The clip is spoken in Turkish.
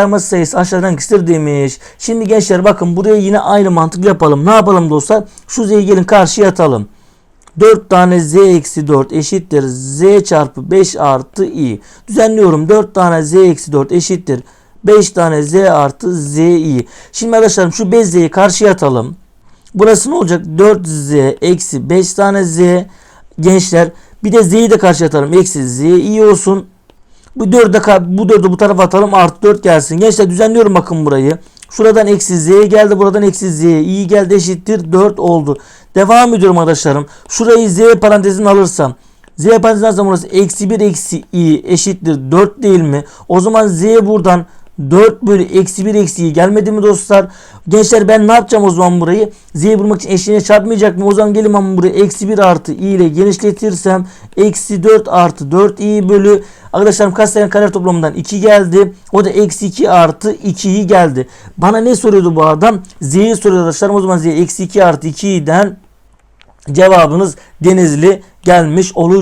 Sayımız sayısı aşağıdan kısır demiş. Şimdi gençler bakın buraya yine aynı mantıkla yapalım. Ne yapalım dostlar? Şu z'yi gelin karşıya atalım. 4 tane z eksi 4 eşittir z çarpı 5 artı i. Düzenliyorum 4 tane z eksi 4 eşittir 5 tane z artı z i. Şimdi arkadaşlarım şu 5 z'yi karşıya atalım. Burası ne olacak? 4z eksi 5 tane z. Gençler bir de z'yi de karşıya atalım. Eksi z i olsun. Bu 4'ü bu 4'ü bu tarafa atalım artı 4 gelsin. Gençler düzenliyorum bakın burayı. Şuradan eksi z geldi. Buradan eksi z i geldi eşittir 4 oldu. Devam ediyorum arkadaşlarım. Şurayı z parantezine alırsam. Z parantezine alırsam burası eksi 1 eksi i eşittir 4 değil mi? O zaman z buradan 4 bölü eksi 1 eksi i gelmedi mi dostlar? Gençler ben ne yapacağım o zaman burayı? Z'yi bulmak için eşliğine çarpmayacak mı? O zaman gelin ben burayı eksi 1 artı i ile genişletirsem eksi 4 artı 4 i bölü Arkadaşlarım kaç tane kare toplamından 2 geldi. O da eksi 2 artı 2'yi geldi. Bana ne soruyordu bu adam? Z'yi soruyordu arkadaşlarım. O zaman Z eksi 2 artı 2'den cevabınız Denizli gelmiş olur.